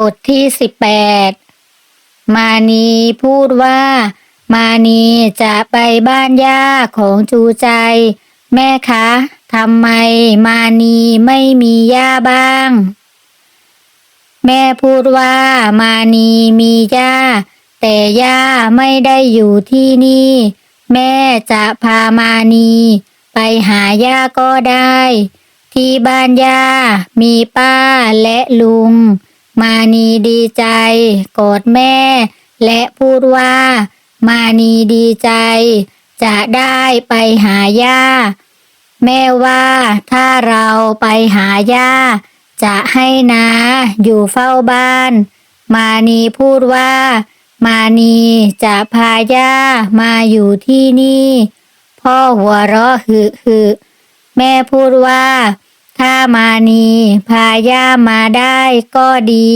บทที่สิบแปดมานีพูดว่า มานีจะไปบ้านย่าของจูใจ แม่คะทำไมมานีไม่มีย่าบ้าง แม่พูดว่า มานีมีย่า แต่ย่าไม่ได้อยู่ที่นี่ แม่จะพามานี ไปหาย่าก็ได้ ที่บ้านย่ามีป้าและลุง มานีดีใจ กอดแม่ และพูดว่า มานีดีใจ จะได้ไปหาย่า แม่ว่าถ้าเราไปหาย่า จะให้นาอยู่เฝ้าบ้าน มานีพูดว่า มานีจะพาย่ามาอยู่ที่นี่ พ่อหัวเราะหึหึแม่พูดว่า ถ้ามานีพาย่ามาได้ก็ดี